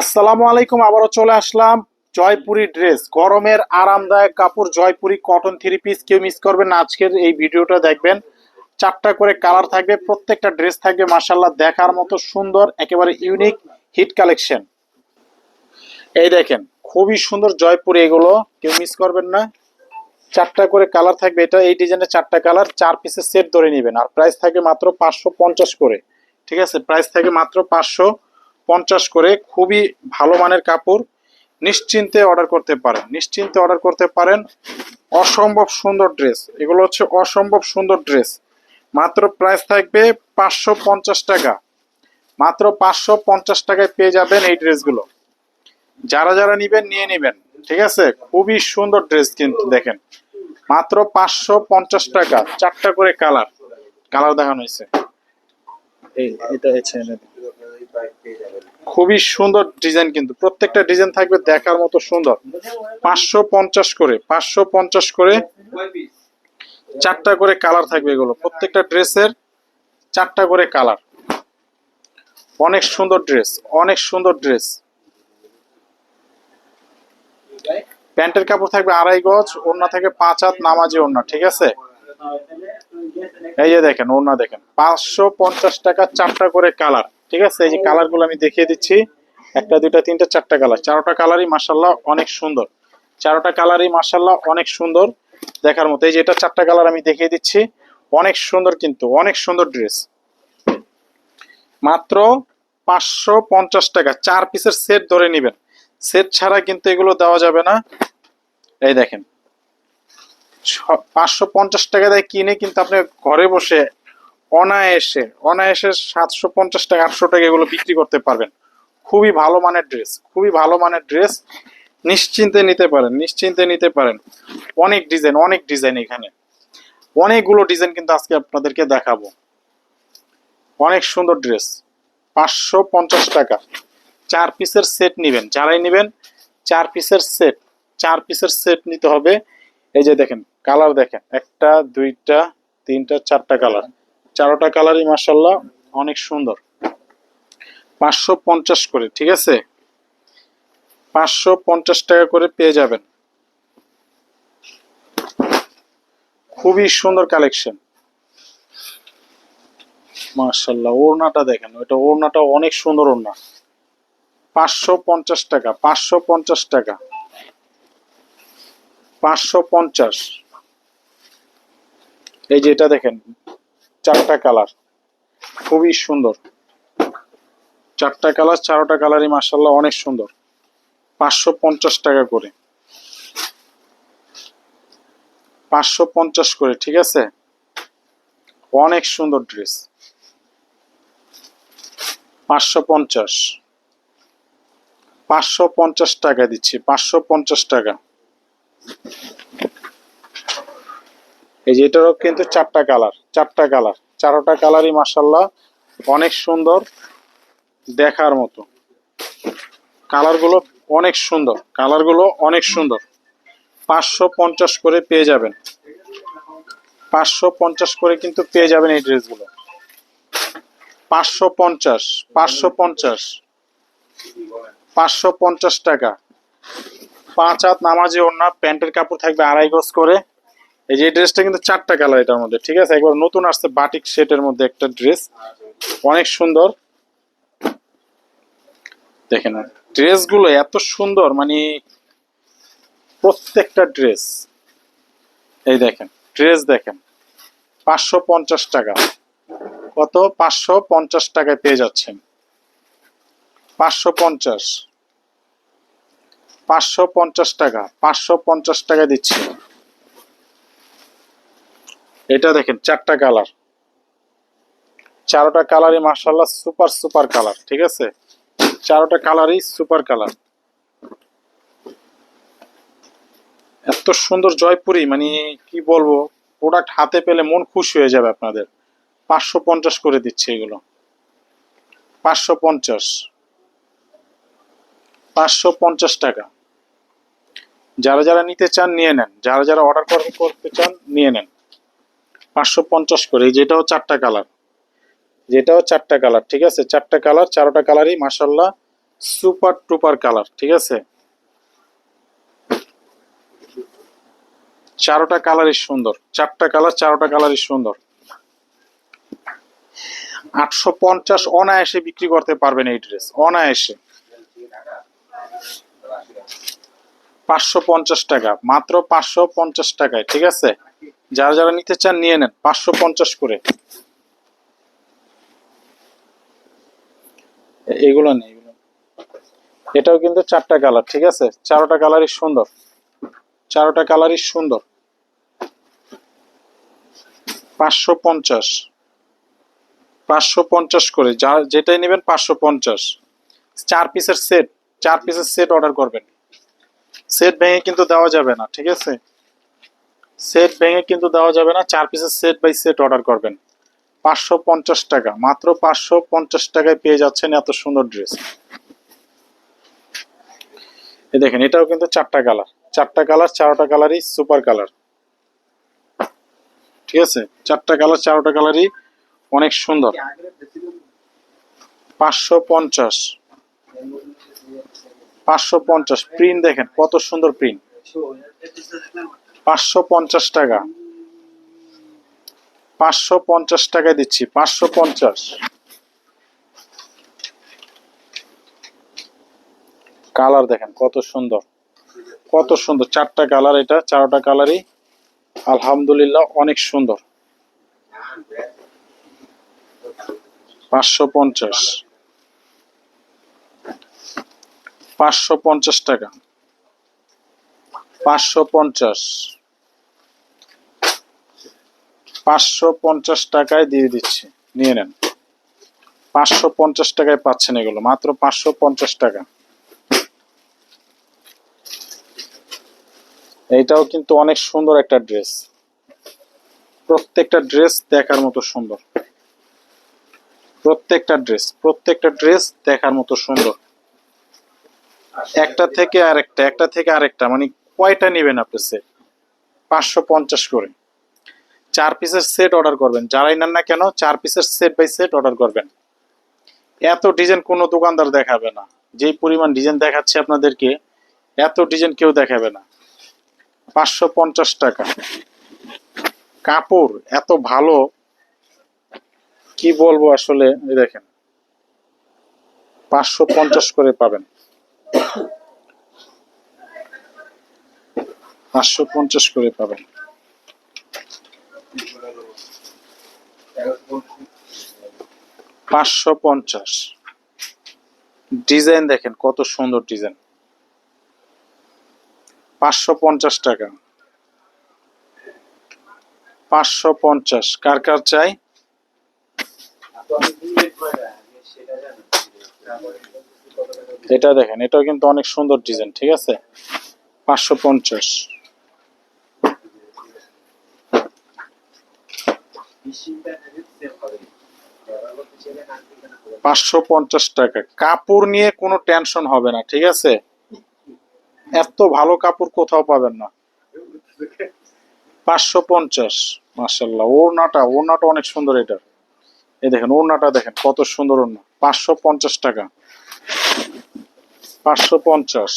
আসসালামু আলাইকুম, আবারও চলে আসলাম জয়পুরি ড্রেস। গরমের আরামদায়ক কাপড়, জয়পুরি কটন থ্রি পিস কেউ মিস করবেন আজকের এই ভিডিওটা দেখবেন, চারটা করে কালার থাকবে, প্রত্যেকটা ড্রেস থাকবে মাসাল্লাহ দেখার মতো সুন্দর, একেবারে ইউনিক হিট কালেকশন এই দেখেন, খুবই সুন্দর জয়পুরি এগুলো, কেউ মিস করবেন না। চারটা করে কালার থাকবে এটা, এই ডিজাইনের চারটা কালার চার পিসের সেট ধরে নেবেন। আর প্রাইস থাকবে মাত্র পাঁচশো পঞ্চাশ করে। ঠিক আছে প্রাইস থাকে মাত্র পাঁচশো পঞ্চাশ করে খুবই ভালো মানের কাপড় নিশ্চিন্তে অর্ডার করতে পারেন। নিশ্চিন্তে অর্ডার করতে পারেন। অসম্ভব সুন্দর ড্রেস এগুলো হচ্ছে অসম্ভব সুন্দর ড্রেস মাত্র প্রাইস থাকবে পাঁচশো পঞ্চাশ টাকা। মাত্র পাঁচশো পঞ্চাশ টাকায় পেয়ে যাবেন এই ড্রেসগুলো যারা যারা নিবেন, নিয়ে নেবেন। ঠিক আছে? খুবই সুন্দর ড্রেস কিন্তু, দেখেন। মাত্র পাঁচশো পঞ্চাশ টাকা। চারটা করে কালার কালার দেখানো হয়েছে। এই, এটা খুবই সুন্দর ডিজাইন কিন্তু। প্রত্যেকটা ডিজাইন থাকবে দেখার মতো সুন্দর। পাঁচশো পঞ্চাশ করে, পাঁচশো পঞ্চাশ করে চারটা করে কালার থাকবে এগুলো। প্রত্যেকটা ড্রেসের চারটা করে কালার। অনেক সুন্দর ড্রেস, অনেক সুন্দর ড্রেস। প্যান্টের কাপড় থাকবে আড়াই গজ, ওড়না থাকে পাঁচ হাত নামাজি ওড়না, ঠিক আছে? এই যে দেখেন, ওড়না দেখেন। পাঁচশো পঞ্চাশ টাকা চারটা করে কালার। ঠিক আছে? এই যে কালারগুলো আমি দেখিয়ে দিচ্ছি। একটা দুইটা তিনটা চারটা কালার চারোটা কালারই মাসাল্লাহ অনেক সুন্দর। চারোটা কালারই মাসাল্লাহ অনেক সুন্দর দেখার মতো। এই যে এটা চারটা কালার আমি দেখিয়ে দিচ্ছি। অনেক সুন্দর কিন্তু অনেক সুন্দর ড্রেস মাত্র পাঁচশো পঞ্চাশ টাকা। চার পিসের সেট ধরে নেবেন। সেট ছাড়া কিন্তু এগুলো দেওয়া যাবে না। এই দেখেন। পাঁচশো পঞ্চাশ টাকা দিয়ে কিনে কিন্তু আপনি ঘরে বসে অনায়াসে অনায়াসে সাতশো পঞ্চাশ টাকা আটশো টাকা এগুলো বিক্রি করতে পারবেন। খুবই ভালো মানের ড্রেস, খুবই ভালো মানের ড্রেস নিশ্চিন্তে নিতে পারেন, নিশ্চিন্তে নিতে পারেন। অনেক ডিজাইন অনেক ডিজাইন এখানে। অনেকগুলো ডিজাইন কিন্তু আজকে আপনাদেরকে দেখাবো। অনেক সুন্দর ড্রেস, পাঁচশো পঞ্চাশ টাকা। চার পিসের সেট নিবেন, যারাই নিবেন, চার পিসের সেট, চার পিসের সেট নিতে হবে। এই যে দেখেন, কালার দেখেন, একটা, দুইটা, তিনটা, চারটা কালার। চারোটা কালারই মাসাল্লাহ অনেক সুন্দর। পাঁচশো পঞ্চাশ করে, ঠিক আছে? পাঁচশো পঞ্চাশ টাকা করে পেয়ে যাবেন। খুবই সুন্দর কালেকশন মার্শাল্লাহ ওড়নাটা দেখেন, ওইটা ওড়নাটা অনেক সুন্দর ওড়না। পাঁচশো পঞ্চাশ টাকা, পাঁচশো পঞ্চাশ টাকা। পাঁচশো পঞ্চাশ। এই যে এটা দেখেন চারটা কালার খুবই সুন্দর। চারটা কালার চারোটা কালারই মার্শাল্লাহ অনেক সুন্দর। পাঁচশো পঞ্চাশ টাকা করে। পাঁচশো পঞ্চাশ করে, ঠিক আছে? অনেক সুন্দর ড্রেস পাঁচশো পঞ্চাশ। পাঁচশো পঞ্চাশ টাকা দিচ্ছি, পাঁচশো পঞ্চাশ টাকা। এই যে এটারও কিন্তু চারটা কালার চারটা কালার, চারোটা কালারই মাসাল্লাহ অনেক সুন্দর দেখার মতো। কালারগুলো অনেক সুন্দর, কালারগুলো অনেক সুন্দর। পাঁচশো পঞ্চাশ করে পেয়ে যাবেন। পাঁচশো পঞ্চাশ করে কিন্তু পেয়ে যাবেন এই ড্রেসগুলো। পাঁচশো পঞ্চাশ পাঁচশো পঞ্চাশ পাঁচশো পঞ্চাশ টাকা। পাঁচ হাত নামাজি ওড়না, প্যান্টের কাপড় থাকবে আড়াই গজ করে। এই যে ড্রেসটা কিন্তু চারটা কালার এটার মধ্যে, ঠিক আছে? একবার নতুন আসছে বাটিক সেটের মধ্যে একটা ড্রেস, অনেক সুন্দর। দেখেন, ড্রেসগুলো এত সুন্দর মানে প্রত্যেকটা ড্রেস। এই দেখেন, ড্রেস দেখেন, পাঁচশো পঞ্চাশ টাকা। কত? পাঁচশো পঞ্চাশ টাকায় পেয়ে যাচ্ছেন। পাঁচশো পঞ্চাশ। পাঁচশো পঞ্চাশ টাকা, পাঁচশো পঞ্চাশ টাকা দিচ্ছি। এটা দেখেন, চারটা কালার চারোটা কালারই মার্শাল্লাহ সুপার সুপার কালার ঠিক আছে? চারোটা কালারই সুপার কালার এত সুন্দর জয়পুরি মানে কি বলব প্রোডাক্ট হাতে পেলে মন খুশি হয়ে যাবে আপনাদের। পাঁচশো পঞ্চাশ করে দিচ্ছে এগুলো। পাঁচশো পঞ্চাশ। পাঁচশো পঞ্চাশ টাকা। যারা যারা নিতে চান, নিয়ে নেন। যারা যারা অর্ডার করতে চান, নিয়ে নেন। পাঁচশো পঞ্চাশ করে যেটাও চারটা কালার। যেটাও চারটা কালার, ঠিক আছে? চারটা কালার, চারোটা কালারই মাসাল্লাহ সুপার টুপার কালার, ঠিক আছে? চারোটা কালারই সুন্দর, চারটা কালার, চারোটা কালারই সুন্দর। আটশো পঞ্চাশ অনায়াসে বিক্রি করতে পারবেন এই ড্রেস, অনায়াসে। পাঁচশো পঞ্চাশ টাকা, মাত্র পাঁচশো পঞ্চাশ টাকায়, ঠিক আছে? যারা যারা নিতে চান, নিয়ে নেন। পাঁচশো পঞ্চাশ করে। এগুলো নেই। এটাও কিন্তু চারটা কালার, ঠিক আছে? চারোটা কালারই সুন্দর। চারোটা কালারই সুন্দর। পাঁচশো পঞ্চাশ। পাঁচশো পঞ্চাশ করে। যা যেটাই নেবেন, পাঁচশো পঞ্চাশ। চার পিসের সেট, চার পিসের সেট অর্ডার করবেন। সেট ভেঙে কিন্তু দেওয়া যাবে না, ঠিক আছে? সেট ভেঙে কিন্তু দেওয়া যাবে না। চার পিসের সেট বাই সেট অর্ডার করবেন। পাঁচশো পঞ্চাশ টাকা। মাত্র পাঁচশো পঞ্চাশ টাকায় পেয়ে যাচ্ছেন এত সুন্দর ড্রেস এই দেখেন, এটাও কিন্তু চারটা কালার চারটা কালার চারোটা কালারই সুপার কালার ঠিক আছে? চারটা কালার চারোটা কালারই অনেক সুন্দর। পাঁচশো পঞ্চাশ। পাঁচশো পঞ্চাশ। প্রিন্ট দেখেন, কত সুন্দর প্রিন্ট পাঁচশো পঞ্চাশ টাকা। পাঁচশো পঞ্চাশ টাকায় দিচ্ছি, পাঁচশো পঞ্চাশ। কালার দেখেন কত সুন্দর কত সুন্দর। চারটা কালার এটা, চারটা কালারই। আলহামদুলিল্লাহ অনেক সুন্দর। পাঁচশো পঞ্চাশ। পাঁচশো পঞ্চাশ টাকা। পাঁচশো পঞ্চাশ। পাঁচশো পঞ্চাশ টাকায় দিয়ে দিচ্ছি। নিয়ে নেন। পাঁচশো পঞ্চাশ টাকায় পাচ্ছেন এগুলো। মাত্র পাঁচশো পঞ্চাশ টাকা। এইটাও কিন্তু অনেক সুন্দর একটা ড্রেস। প্রত্যেকটা ড্রেস দেখার মতো সুন্দর। প্রত্যেকটা ড্রেস প্রত্যেকটা ড্রেস দেখার মতো সুন্দর। একটা থেকে আরেকটা, একটা থেকে আরেকটা মানে কয়টা নেবেন আপনি সেট পাঁচশো পঞ্চাশ করে। চার পিসের সেট অর্ডার করবেন। যারাই নেন না কেন, চার পিসের সেট বাই সেট অর্ডার করবেন। এত ডিজাইন কোনো দোকানদার দেখাবে না। যেই পরিমাণ ডিজাইন দেখাচ্ছে আপনাদেরকে, এত ডিজাইন কেউ দেখাবে না। পাঁচশো পঞ্চাশ টাকা। কাপড় এত ভালো, কি বলব আসলে দেখেন। পাঁচশো পঞ্চাশ করে পাবেন। পাঁচশো পঞ্চাশ করে পাবেন। পাঁচশো পঞ্চাশ। ডিজাইন দেখেন কত সুন্দর ডিজাইন। পাঁচশো পঞ্চাশ টাকা। পাঁচশো পঞ্চাশ, কার কার চাই? এটা দেখেন, এটাও কিন্তু অনেক সুন্দর ডিজাইন, ঠিক আছে? পাঁচশো পঞ্চাশ। পাঁচশো পঞ্চাশ টাকা। কাপড় নিয়ে কোনো টেনশন হবে না, ঠিক আছে? এত ভালো কাপড় কোথাও পাবেন না। পাঁচশো পঞ্চাশ মার্শাল্লাহ ওড়নাটা ওড়নাটা অনেক সুন্দর এটা। এই দেখেন, ওড়নাটা দেখেন, কত সুন্দর ওড়না। পাঁচশো পঞ্চাশ টাকা। পাঁচশো পঞ্চাশ।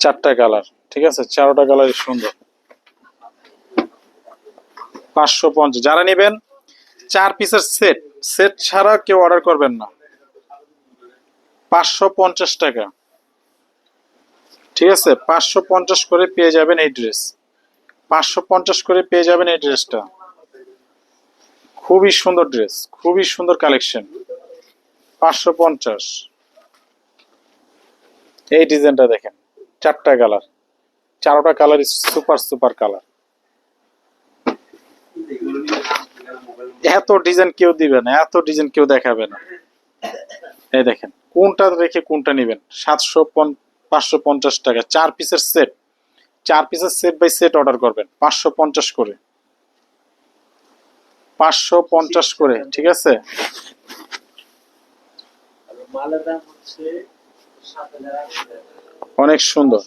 চারটা কালার। ঠিক আছে? চারোটা কালারই সুন্দর। পাঁচশো পঞ্চাশ। যারা নেবেন, চার পিসের সেট সেট ছাড়া কেউ অর্ডার করবেন না। পাঁচশো পঞ্চাশ টাকা। ঠিক আছে? পাঁচশো পঞ্চাশ করে পেয়ে যাবেন এই ড্রেস পাঁচশো পঞ্চাশ করে পেয়ে যাবেন এই ড্রেসটা খুবই সুন্দর ড্রেস খুবই সুন্দর কালেকশন পাঁচশো পঞ্চাশ। এই ডিজাইনটা দেখেন। চারটা কালার চারোটা কালার সুপার সুপার কালার এত ডিজাইন কেউ দিবে না, এত ডিজাইন কেউ দেখাবে না। এই দেখেন, কোনটা রেখে কোনটা নেবেন? সাতশো পাঁচশো পঞ্চাশ টাকা। চার পিসের সেট চার পিসের সেট বাই সেট অর্ডার করবেন, পাঁচশো পঞ্চাশ করে। পাঁচশো পঞ্চাশ করে, ঠিক আছে? অনেক সুন্দর।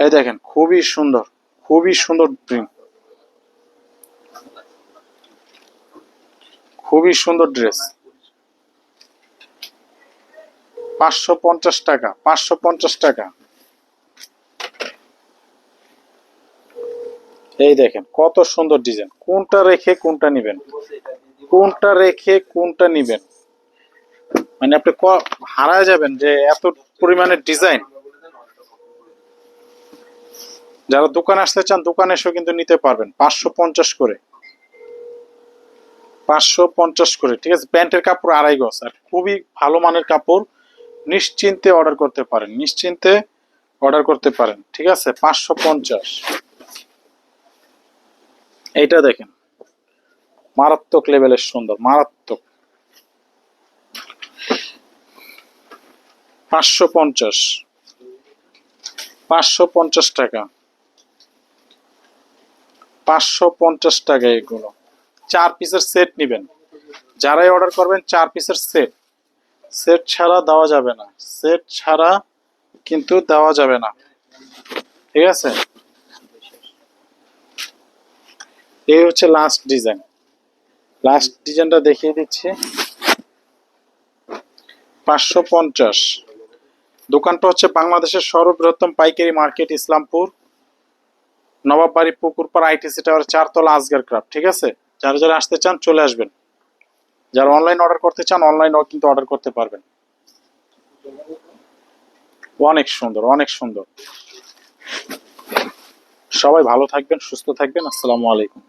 এই দেখেন, খুবই সুন্দর খুবই সুন্দর ড্রিম খুবই সুন্দর ড্রেস পাঁচশো পঞ্চাশ টাকা, পাঁচশো পঞ্চাশ টাকা। এই দেখেন, কত সুন্দর ডিজাইন। কোনটা রেখে কোনটা নিবেন? কোনটা রেখে কোনটা নিবেন? মানে আপনি হারায় যাবেন যে এত পরিমাণে ডিজাইন। যারা দোকানে আসতে চান, দোকানে এসেও কিন্তু নিতে পারবেন, পাঁচশো পঞ্চাশ করে। পাঁচশো পঞ্চাশ করে, ঠিক আছে? প্যান্টের কাপড় আড়াই গজ, আর খুবই ভালো মানের কাপড় নিশ্চিন্তে অর্ডার করতে পারেন, নিশ্চিন্তে অর্ডার করতে পারেন, ঠিক আছে? পাঁচশো পঞ্চাশ। এইটা দেখেন। মারাত্মক লেভেলের সুন্দর, মারাত্মক। পাঁচশো পঞ্চাশ। পাঁচশো পঞ্চাশ টাকা। পাঁচশো পঞ্চাশ টাকা এগুলো। চার পিসের সেট নেবেন। যারাই অর্ডার করবেন, চার পিসের সেট। সেট ছাড়া দেওয়া যাবে না। সেট ছাড়া কিন্তু দেওয়া যাবে না। ঠিক আছে? এই হচ্ছে লাস্ট ডিজাইন লাস্ট ডিজাইনটা দেখিয়ে দিচ্ছি। পাঁচশো পঞ্চাশ। দোকানটা হচ্ছে বাংলাদেশের সর্ববৃহত্তম পাইকারি market, Islampur. Nawabbari Pukurpara, ITC tower, চারতলা আজগার ক্রাফট ঠিক আছে? যারা যারা আসতে চান চলে আসবেন। যারা অনলাইন অর্ডার করতে চান অনলাইনেও কিন্তু অর্ডার করতে পারবেন। অনেক সুন্দর অনেক সুন্দর। সবাই ভালো থাকবেন, সুস্থ থাকবেন। আসসালামু আলাইকুম।